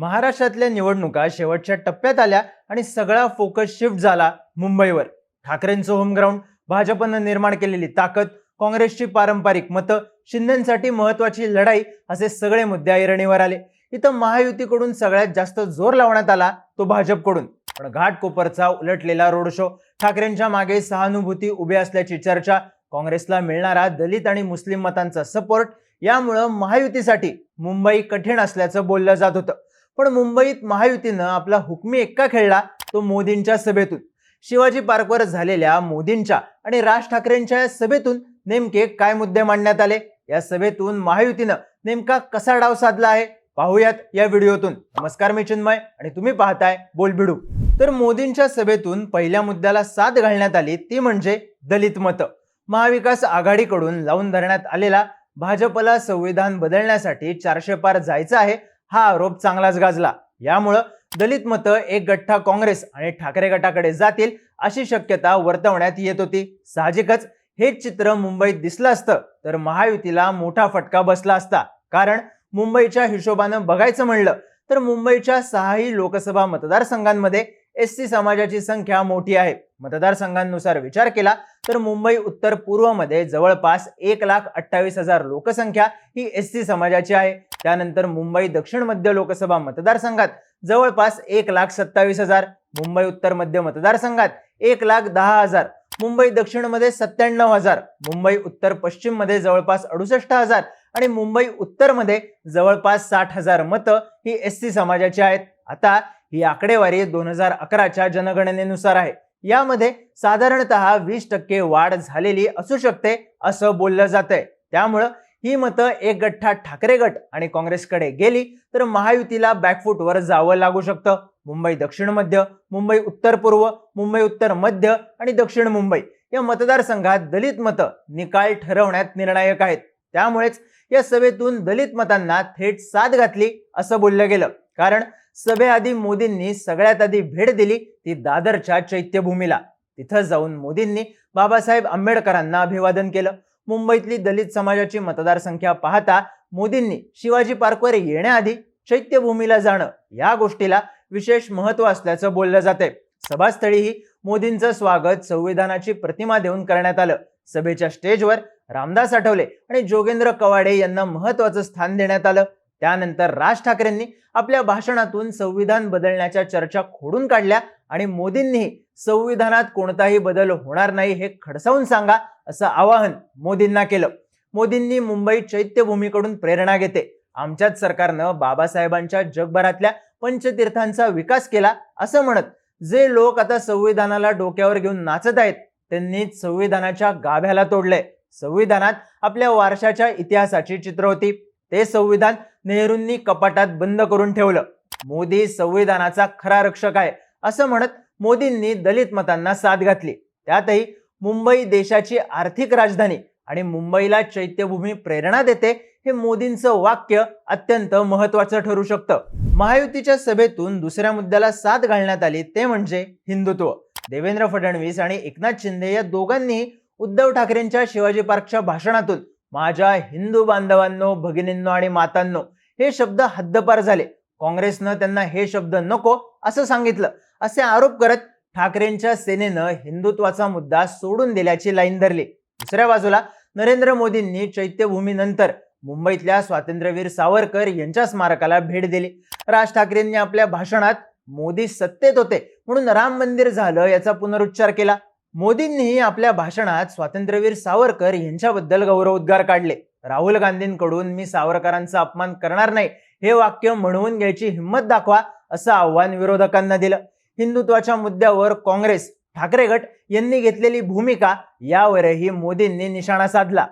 महाराष्ट्रातल्या निवडणुका शेवटच्या टप्प्यात आल्या आणि सगळा फोकस शिफ्ट झाला मुंबईवर. ठाकरेंचं होमग्राऊंड भाजपनं निर्माण केलेली ताकद काँग्रेसची पारंपरिक मतं शिंदेसाठी महत्वाची लढाई असे सगळे मुद्दे ऐरणीवर आले. इथं महायुतीकडून सगळ्यात जास्त जोर लावण्यात आला तो भाजपकडून. पण घाटकोपरचा उलटलेला रोड शो ठाकरेंच्या मागे सहानुभूती उभी असल्याची चर्चा काँग्रेसला मिळणारा दलित आणि मुस्लिम मतांचा सपोर्ट यामुळं महायुतीसाठी मुंबई कठीण असल्याचं बोललं जात होतं. पण मुंबईत महायुतीनं आपला हुकमी एक्का खेळला तो मोदींच्या सभेतून. शिवाजी पार्कवर झालेल्या मोदींच्या आणि राज ठाकरेंच्या या सभेतून नेमके काय मुद्दे मांडण्यात आले? या सभेतून महायुतीनं नेमका कसा डाव साधला आहे? पाहूयात या व्हिडिओतून. नमस्कार मी चिन्मय आणि तुम्ही पाहताय बोलबिडू. तर मोदींच्या सभेतून पहिल्या मुद्द्याला साथ घालण्यात आली ती म्हणजे दलित मतं. महाविकास आघाडीकडून लावून धरण्यात आलेला भाजपला संविधान बदलण्यासाठी चारशे पार जायचं आहे हा आरोप चांगलाच गाजला. यामुळं दलित मतं एक गठ्ठा काँग्रेस आणि ठाकरे गटाकडे जातील अशी शक्यता वर्तवण्यात येत होती. साहजिकच हेच चित्र मुंबईत दिसलं असतं तर महायुतीला मोठा फटका बसला असता. कारण मुंबईच्या हिशोबानं बघायचं म्हणलं तर मुंबईच्या सहाही लोकसभा मतदारसंघांमध्ये एस सी समाजाची संख्या मोठी आहे. मतदारसंघांनुसार विचार केला तर मुंबई उत्तर पूर्वमध्ये जवळपास एक लाख अठ्ठावीस हजार लोकसंख्या ही एस सी समाजाची आहे. त्यानंतर मुंबई दक्षिण मध्य लोकसभा मतदारसंघात जवळपास एक लाख सत्तावीस हजार मुंबई उत्तर मध्य मतदारसंघात एक लाख दहा हजार मुंबई दक्षिणमध्ये सत्त्याण्णव हजार मुंबई उत्तर पश्चिममध्ये जवळपास अडुसष्ट हजार आणि मुंबई उत्तरमध्ये जवळपास साठ हजार मतं ही एस सी समाजाची आहेत. आता ही आकडेवारी दोन हजार अकराच्या जनगणनेनुसार आहे. यामध्ये साधारणतः वीस टक्के वाढ झालेली असू शकते असं बोललं जातंय. त्यामुळं ही मतं एक गठ्ठा ठाकरे गट आणि काँग्रेसकडे गेली तर महायुतीला बॅकफूटवर जावं लागू शकतं. मुंबई दक्षिण मध्य मुंबई उत्तर पूर्व मुंबई उत्तर मध्य आणि दक्षिण मुंबई या मतदारसंघात दलित मतं निकाल ठरवण्यात निर्णायक आहेत. त्यामुळेच या सभेतून दलित मतांना थेट साथ घातली असं बोललं गेलं. कारण सभेआधी मोदींनी सगळ्यात आधी भेट दिली ती दादरच्या चैत्यभूमीला. तिथं जाऊन मोदींनी बाबासाहेब आंबेडकरांना अभिवादन केलं. मुंबईतली दलित समाजाची मतदारसंख्या पाहता मोदींनी शिवाजी पार्कवर येण्याआधी चैत्यभूमीला जाणं या गोष्टीला विशेष महत्त्व असल्याचं बोललं जाते सभास्थळीही मोदींचं स्वागत संविधानाची प्रतिमा देऊन करण्यात आलं. सभेच्या स्टेजवर रामदास आठवले आणि जोगेंद्र कवाडे यांना महत्वाचं स्थान देण्यात आलं. त्यानंतर राज ठाकरेंनी आपल्या भाषणातून संविधान बदलण्याच्या चर्चा खोडून काढल्या आणि मोदींनीही संविधानात कोणताही बदल होणार नाही हे खडसावून सांगा असं आवाहन मोदींना केलं. मोदींनी मुंबई चैत्यभूमीकडून प्रेरणा घेते. आमच्याच सरकारनं बाबासाहेबांच्या जगभरातल्या पंचतीर्थांचा विकास केला असं म्हणत जे लोक आता संविधानाला डोक्यावर घेऊन नाचत आहेत त्यांनीच संविधानाच्या गाभ्याला तोडलंय. संविधानात आपल्या वारशाच्या इतिहासाची चित्र होती. ते संविधान नेहरूंनी कपाटात बंद करून ठेवलं. मोदी संविधानाचा खरा रक्षक आहे असं म्हणत मोदींनी दलित मतांना साथ घातली. त्यातही मुंबई देशाची आर्थिक राजधानी आणि मुंबईला चैत्यभूमी प्रेरणा देते हे मोदींचं वाक्य अत्यंत महत्वाचं ठरू शकतं. महायुतीच्या सभेतून दुसऱ्या मुद्द्याला साथ घालण्यात आली ते म्हणजे हिंदुत्व. देवेंद्र फडणवीस आणि एकनाथ शिंदे या दोघांनी उद्धव ठाकरेंच्या शिवाजी पार्कच्या भाषणातून माझ्या हिंदू बांधवांनो भगिनींनो आणि मातांनो हे शब्द हद्दपार झाले. काँग्रेसनं त्यांना हे शब्द नको असं सांगितलं. असे आरोप करत ठाकरेंच्या सेनेनं हिंदुत्वाचा मुद्दा सोडून दिल्याची लाईन धरली. दुसऱ्या बाजूला नरेंद्र मोदींनी चैत्यभूमीनंतर मुंबईतल्या स्वातंत्र्यवीर सावरकर यांच्या स्मारकाला भेट दिली. राज ठाकरेंनी आपल्या भाषणात मोदी सत्तेत होते म्हणून राम मंदिर झालं याचा पुनरुच्चार केला. मोदींनीही आपल्या भाषणात स्वातंत्र्यवीर सावरकर यांच्याबद्दल गौरवोद्गार काढले. राहुल गांधींकडून मी सावरकरांचा अपमान करणार नाही हे वाक्य म्हणवून घ्यायची हिंमत दाखवा असं आव्हान विरोधकांना दिलं. हिंदुत्वाच्या मुद्द्यावर काँग्रेस ठाकरे गट यांनी घेतलेली भूमिका यावरही मोदींनी निशाणा साधला.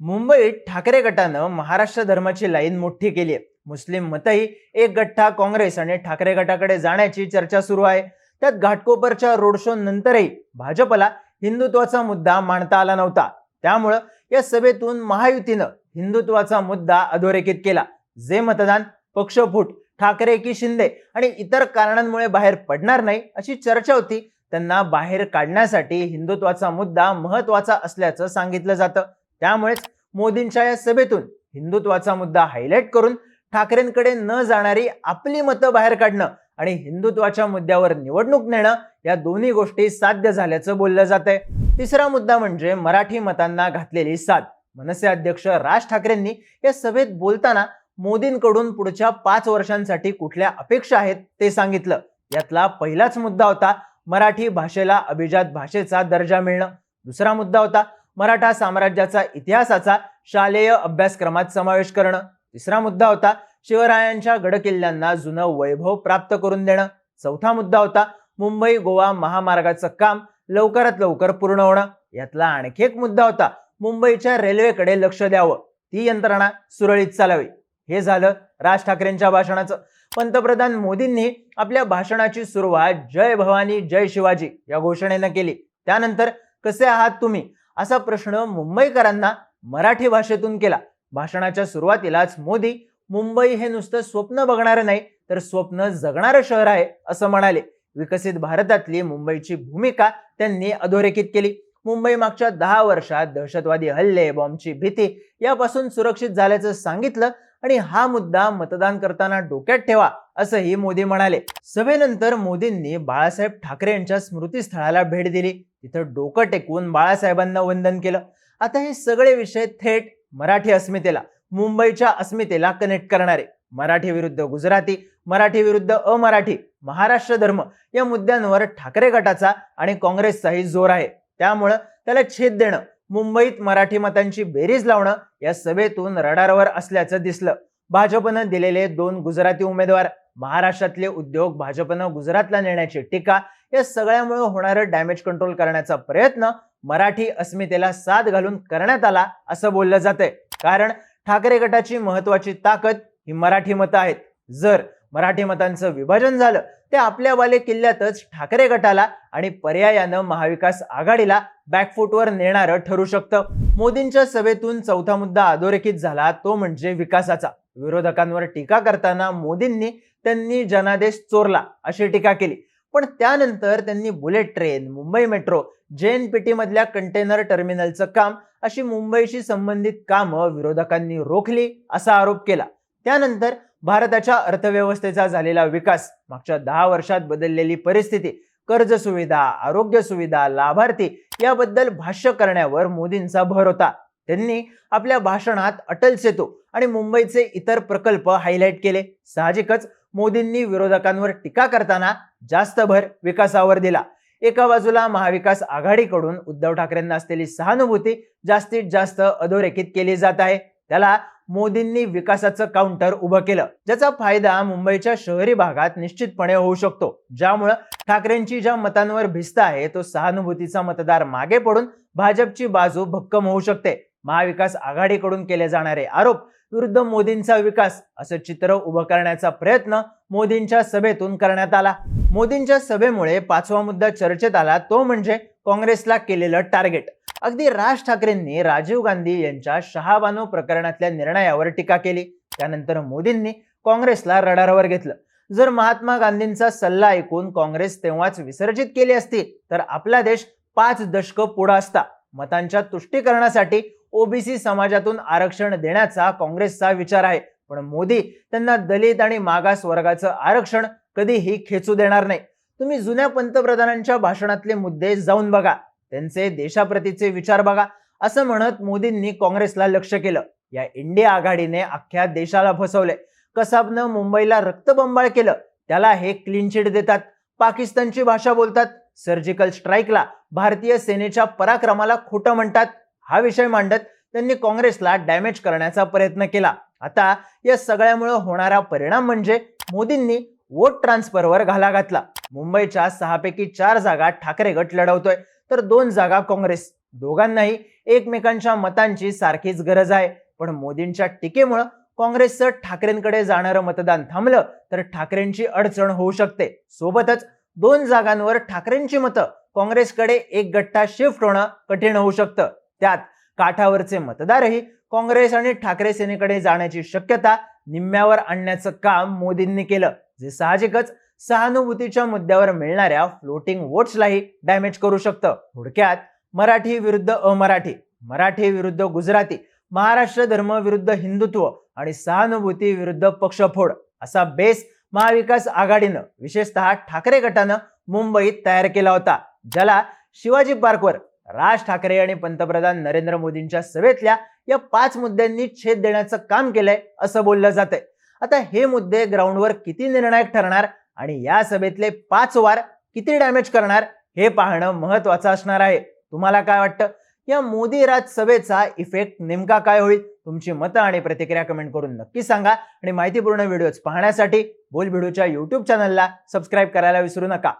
मुंबईत ठाकरे गटानं महाराष्ट्र धर्माची लाईन मोठी केली आहे. मुस्लिम मतही एक गठ्ठा काँग्रेस आणि ठाकरे गटाकडे जाण्याची चर्चा सुरू आहे. त्यात घाटकोपरच्या रोड शो नंतरही भाजपला हिंदुत्वाचा मुद्दा मांडता आला नव्हता. त्यामुळं या सभेतून महायुतीनं हिंदुत्वाचा मुद्दा अधोरेखित केला. जे मतदान पक्षफूट ठाकरे की शिंदे आणि इतर कारणांमुळे बाहेर पडणार नाही अशी चर्चा होती त्यांना बाहेर काढण्यासाठी हिंदुत्वाचा मुद्दा महत्त्वाचा असल्याचं सांगितलं जातं. त्यामुळेच मोदींच्या या सभेतून हिंदुत्वाचा मुद्दा हायलाईट करून ठाकरेंकडे न जाणारी आपली मतं बाहेर काढणं आणि हिंदुत्वाच्या मुद्द्यावर निवडणूक नेणं या दोन्ही गोष्टी साध्य झाल्याचं बोललं जात आहे तिसरा मुद्दा म्हणजे मराठी मतांना घातलेली साथ मनसे अध्यक्ष राज ठाकरेंनी या सभेत बोलताना मोदींकडून पुढच्या पाच वर्षांसाठी कुठल्या अपेक्षा आहेत ते सांगितलं. यातला पहिलाच मुद्दा होता मराठी भाषेला अभिजात भाषेचा दर्जा मिळणं. दुसरा मुद्दा होता मराठा साम्राज्याचा इतिहासाचा शालेय अभ्यासक्रमात समावेश करणं. तिसरा मुद्दा होता शिवरायांच्या गडकिल्ल्यांना जुनं वैभव प्राप्त करून देणं. चौथा मुद्दा होता मुंबई गोवा महामार्गाचं काम लवकरात लवकर पूर्ण होणं. यातला आणखी एक मुद्दा होता मुंबईच्या रेल्वेकडे लक्ष द्यावं. ती यंत्रणा सुरळीत चालावी. हे झालं राज ठाकरेंच्या भाषणाचं. पंतप्रधान मोदींनी आपल्या भाषणाची सुरुवात जय भवानी जय शिवाजी या घोषणेनं केली. त्यानंतर कसे आहात तुम्ही? असा प्रश्न मुंबईकरांना मराठी भाषेतून केला. भाषणाच्या सुरुवातीलाच मोदी मुंबई हे नुसतं स्वप्न बघणारं नाही तर स्वप्न जगणारं शहर आहे असं म्हणाले. विकसित भारतातली मुंबईची भूमिका त्यांनी अधोरेखित केली. मुंबई मागच्या दहा वर्षात दहशतवादी हल्ले बॉम्बची भीती यापासून सुरक्षित झाल्याचं सांगितलं आणि हा मुद्दा मतदान करताना डोक्यात ठेवा असंही मोदी म्हणाले. सभेनंतर मोदींनी बाळासाहेब ठाकरे यांच्या स्मृतीस्थळाला भेट दिली. तिथं डोकं टेकवून बाळासाहेबांना वंदन केलं. आता हे सगळे विषय थेट मराठी अस्मितेला. मुंबईच्या अस्मितेला कनेक्ट करणारे. मराठी विरुद्ध गुजराती मराठी विरुद्ध अमराठी महाराष्ट्र धर्म या मुद्द्यांवर ठाकरे गटाचा आणि काँग्रेसचाही जोर आहे. त्यामुळं त्याला छेद देणं मुंबईत मराठी मतांची बेरीज लावणं या सभेतून रडारवर असल्याचं दिसलं. भाजपनं दिलेले दोन गुजराती उमेदवार महाराष्ट्रातले उद्योग भाजपनं गुजरातला नेण्याची टीका या सगळ्यामुळे होणारं डॅमेज कंट्रोल करण्याचा प्रयत्न मराठी अस्मितेला साथ घालून करण्यात आला असं बोललं जातंय. कारण ठाकरे गटाची महत्वाची ताकद ही मराठी मतं आहेत. जर मराठी मतांचं विभाजन झालं ते आपल्या बाले किल्ल्यातच ठाकरे गटाला आणि पर्यायानं महाविकास आघाडीला बॅकफूटवर नेणारं ठरू शकतं. मोदींच्या सभेतून चौथा मुद्दा अधोरेखित झाला तो म्हणजे विकासाचा. विरोधकांवर टीका करताना मोदींनी त्यांनी जनादेश चोरला अशी टीका केली. पण त्यानंतर त्यांनी bullet train Mumbai metro J N P मधल्या कंटेनर टर्मिनलचं काम अशी मुंबईशी संबंधित कामं विरोधकांनी रोखली असा आरोप केला. त्यानंतर भारताच्या अर्थव्यवस्थेचा झालेला विकास मागच्या दहा वर्षात बदललेली परिस्थिती कर्ज सुविधा आरोग्य सुविधा लाभार्थी याबद्दल भाष्य करण्यावर मोदींचा भर होता. त्यांनी आपल्या भाषणात अटल सेतू आणि मुंबईचे इतर प्रकल्प हायलाईट केले. साहजिकच मोदींनी विरोधकांवर टीका करताना जास्त भर विकासावर दिला. एका बाजूला महाविकास आघाडीकडून उद्धव ठाकरेंना असलेली सहानुभूती जास्तीत जास्त अधोरेखित केली जात आहे. त्याला मोदींनी विकासाचं काउंटर उभं केलं ज्याचा फायदा मुंबईच्या शहरी भागात निश्चितपणे होऊ शकतो. ज्यामुळं ठाकरेंची ज्या मतांवर भिस्त आहे तो सहानुभूतीचा मतदार मागे पडून भाजपची बाजू भक्कम होऊ शकते. महाविकास आघाडीकडून केले जाणारे आरोप विरुद्ध मोदींचा विकास असं चित्र उभं करण्याचा प्रयत्न मोदींच्या सभेतून करण्यात आला. मोदींच्या सभेमुळे पाचवा मुद्दा चर्चेत आला तो म्हणजे काँग्रेसला केलेलं टार्गेट. अगदी राज ठाकरेंनी राजीव गांधी यांच्या शहाबानो प्रकरणातल्या निर्णयावर टीका केली. त्यानंतर मोदींनी काँग्रेसला रडारवर घेतलं. जर महात्मा गांधींचा सल्ला ऐकून काँग्रेस तेव्हाच विसर्जित केली असती तर आपला देश पाच दशक पुढं असता. मतांच्या तुष्टीकरणासाठी ओबीसी समाजातून आरक्षण देण्याचा काँग्रेसचा विचार आहे. पण मोदी त्यांना दलित आणि मागास वर्गाचं आरक्षण कधीही खेचू देणार नाही. तुम्ही जुन्या पंतप्रधानांच्या भाषणातले मुद्दे जाऊन बघा. त्यांचे देशाप्रतीचे विचार बघा. असं म्हणत मोदींनी काँग्रेसला लक्ष केलं. या इंडिया आघाडीने अख्ख्या देशाला फसवले. कसाबनं मुंबईला रक्तबंबाळ केलं. त्याला हे क्लीन चिट देतात. पाकिस्तानची भाषा बोलतात. सर्जिकल स्ट्राईकला भारतीय सेनेच्या पराक्रमाला खोटं म्हणतात. हा विषय मांडत त्यांनी काँग्रेसला डॅमेज करण्याचा प्रयत्न केला. आता या सगळ्यामुळे होणारा परिणाम म्हणजे मोदींनी वोट ट्रान्सफरवर घाला घातला मुंबईच्या सहापैकी चार जागा ठाकरे गट लढवतोय. तर दोन जागा काँग्रेस. दोघांनाही एकमेकांच्या मतांची सारखीच गरज आहे. पण मोदींच्या टीकेमुळं काँग्रेसचं ठाकरेंकडे जाणारं मतदान थांबलं तर ठाकरेंची अडचण होऊ शकते. सोबतच दोन जागांवर ठाकरेंची मतं काँग्रेसकडे एक गट्टा शिफ्ट होणं कठीण होऊ शकतं. त्यात काठावरचे मतदारही काँग्रेस आणि ठाकरे सेनेकडे जाण्याची शक्यता निम्म्यावर आणण्याचं काम मोदींनी केलं जे साहजिकच सहानुभूतीच्या मुद्द्यावर मिळणाऱ्या फ्लोटिंग वोट्सलाही डॅमेज करू शकतं. थोडक्यात मराठी विरुद्ध अमराठी मराठी विरुद्ध गुजराती महाराष्ट्र धर्म विरुद्ध हिंदुत्व आणि सहानुभूती विरुद्ध पक्षफोड असा बेस महाविकास आघाडीनं विशेषतः ठाकरे गटानं मुंबईत तयार केला होता ज्याला शिवाजी पार्कवर राज ठाकरे आणि पंतप्रधान नरेंद्र मोदींच्या सभेतल्या या पाच मुद्द्यांनी छेद देण्याचं काम केलंय असं बोललं जातंय. आता हे मुद्दे ग्राउंडवर किती निर्णायक ठरणार आणि या सभेतले पाच वार किती डॅमेज करणार हे पाहणं महत्वाचं असणार आहे. तुम्हाला काय वाटतं? या मोदी राज सभेचा इफेक्ट नेमका काय होईल? तुमची मतं आणि प्रतिक्रिया कमेंट करून नक्की सांगा आणि माहितीपूर्ण व्हिडिओज पाहण्यासाठी बोल व्हिडिओच्या युट्यूब चॅनलला सबस्क्राईब करायला विसरू नका.